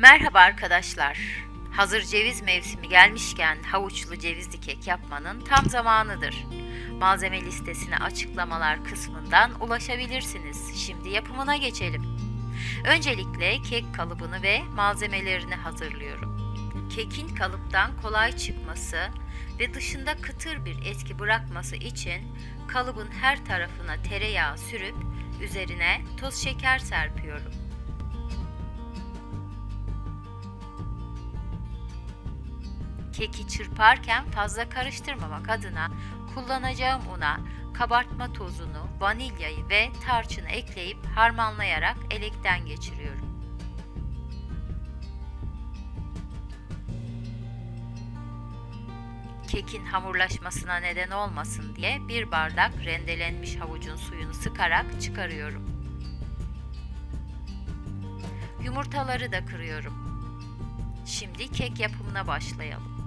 Merhaba arkadaşlar. Hazır ceviz mevsimi gelmişken havuçlu cevizli kek yapmanın tam zamanıdır. Malzeme listesine açıklamalar kısmından ulaşabilirsiniz. Şimdi yapımına geçelim. Öncelikle kek kalıbını ve malzemelerini hazırlıyorum. Kekin kalıptan kolay çıkması ve dışında kıtır bir etki bırakması için kalıbın her tarafına tereyağı sürüp üzerine toz şeker serpiyorum. Keki çırparken fazla karıştırmamak adına kullanacağım una kabartma tozunu, vanilyayı ve tarçını ekleyip harmanlayarak elekten geçiriyorum. Kekin hamurlaşmasına neden olmasın diye bir bardak rendelenmiş havucun suyunu sıkarak çıkarıyorum. Yumurtaları da kırıyorum. Şimdi kek yapımına başlayalım.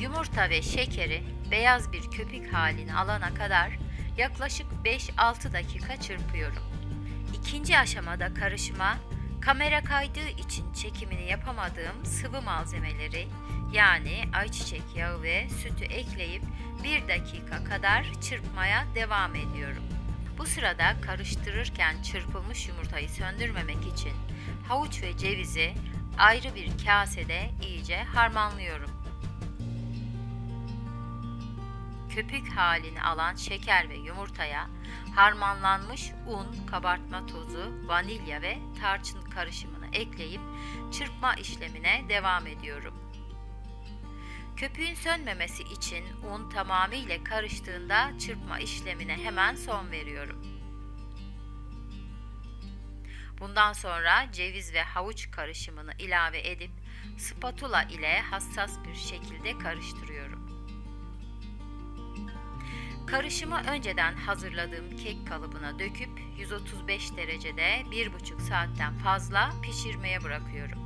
Yumurta ve şekeri beyaz bir köpük halini alana kadar yaklaşık 5-6 dakika çırpıyorum. İkinci aşamada karışıma kamera kaydığı için çekimini yapamadığım sıvı malzemeleri yani ayçiçek yağı ve sütü ekleyip 1 dakika kadar çırpmaya devam ediyorum. Bu sırada karıştırırken çırpılmış yumurtayı söndürmemek için havuç ve cevizi ayrı bir kasede iyice harmanlıyorum. Köpük halini alan şeker ve yumurtaya harmanlanmış un, kabartma tozu, vanilya ve tarçın karışımını ekleyip çırpma işlemine devam ediyorum. Köpüğün sönmemesi için un tamamıyla karıştığında çırpma işlemine hemen son veriyorum. Bundan sonra ceviz ve havuç karışımını ilave edip spatula ile hassas bir şekilde karıştırıyorum. Karışımı önceden hazırladığım kek kalıbına döküp 135 derecede 1,5 saatten fazla pişirmeye bırakıyorum.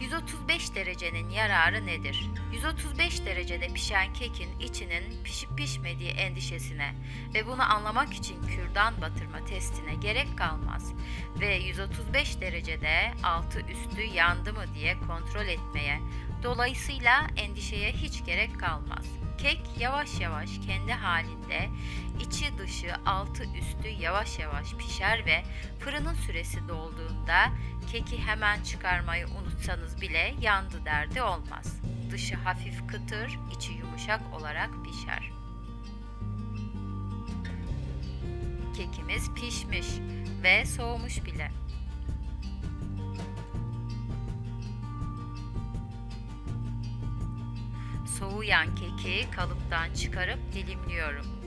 135 derecenin yararı nedir? 135 derecede pişen kekin içinin pişip pişmediği endişesine ve bunu anlamak için kürdan batırma testine gerek kalmaz ve 135 derecede altı üstü yandı mı diye kontrol etmeye, dolayısıyla endişeye hiç gerek kalmaz. Kek yavaş yavaş kendi halinde içi dışı altı üstü yavaş yavaş pişer ve fırının süresi dolduğunda keki hemen çıkarmayı unutsanız bile yandı derdi olmaz. Dışı hafif kıtır, içi yumuşak olarak pişer. Kekimiz pişmiş ve soğumuş bile. Soğuyan keki kalıptan çıkarıp dilimliyorum.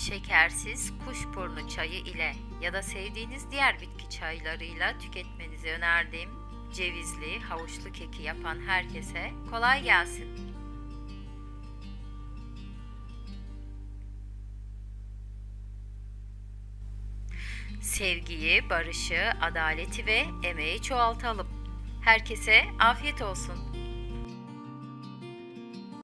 Şekersiz kuşburnu çayı ile ya da sevdiğiniz diğer bitki çaylarıyla tüketmenizi önerdiğim cevizli, havuçlu keki yapan herkese kolay gelsin. Sevgiyi, barışı, adaleti ve emeği çoğaltalım. Herkese afiyet olsun.